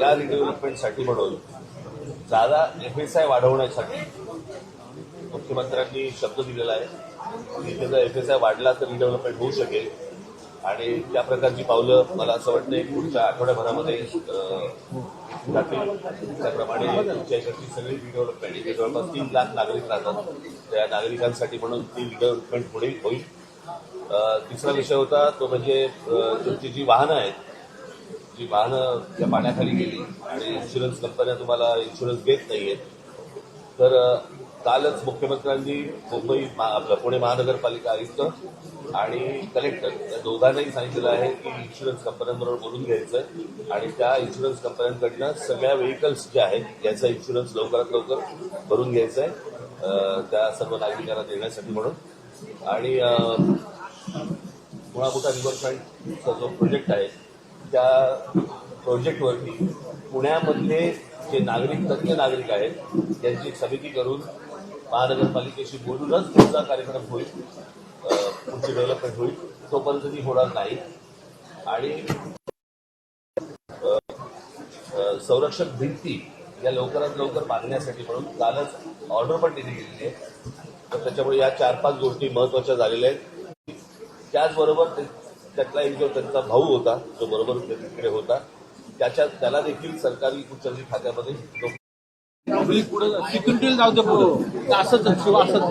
या रिडेव्हलपमेंटसाठी म्हणून जादा एफ एस आय वाढवण्यासाठी मुख्यमंत्र्यांनी शब्द दिलेला आहे. की त्याचा एफ एस आय वाढला तर रिडेव्हलपमेंट होऊ शकेल. आणि त्या प्रकारची पावलं मला असं वाटतं पुढच्या आठवड्याभरामध्ये जातील त्याप्रमाणे तुमच्या इकडची सगळी रिडेव्हलपमेंट इथे जवळपास तीन लाख नागरिक राहतात त्या नागरिकांसाठी म्हणून ती रिडेव्हलपमेंट पुढे होईल. तिसरा विषय होता तो म्हणजे तुमची जी वाहनं आहेत जी वाहनं त्या पाण्याखाली गेली आणि इन्शुरन्स कंपन्या तुम्हाला इन्शुरन्स देत नाहीयेत तर कालच मुख्यमंत्र्यांनी मुंबई महा- आपलं पुणे महानगरपालिका आयुक्त आणि कलेक्टर या दोघांनाही सांगितलेलं आहे की इन्शुरन्स कंपन्यांबरोबर बोलून घ्यायचं आणि त्या इन्शुरन्स कंपन्यांकडनं सगळ्या व्हेकल्स ज्या आहेत याचा इन्शुरन्स लवकरात लवकर भरून घ्यायचा आहे त्या सर्व नागरिकांना देण्यासाठी म्हणून. आणि अ, मुळा मोठा रिव्हरफ्रंटचा जो प्रोजेक्ट आहे त्या प्रोजेक्टवरती पुण्यामधले जे नागरिक तज्ज्ञ नागरिक आहेत त्यांची एक समिती करून महानगरपालिकेशी बोलूनच पुढचा कार्यक्रम होईल पुढची डेव्हलपमेंट होईल तोपर्यंत ती होणार नाही. आणि संरक्षक भिंती या लवकरात लवकर बांधण्यासाठी म्हणून कालच ऑर्डर पण दिली गेलेली आहे. तर त्याच्यामुळे या चार पाच गोष्टी महत्त्वाच्या झालेल्या आहेत. त्याचबरोबर ते- त्यातला एक जो त्यांचा भाऊ होता जो बरोबर तिकडे होता त्याच्या त्याला देखील सरकारी उच्चारी खात्यामध्ये तो सिक्युरिटीला जाऊ दे पुढं. असंच शिव असंच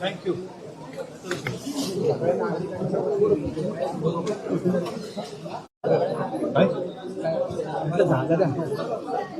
thank you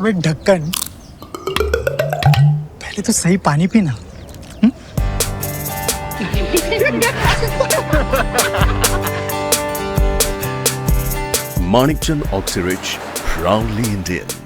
अबे ढक्कन पहले तो सही पानी पीना Manikchand Oxyrich, proudly Indian.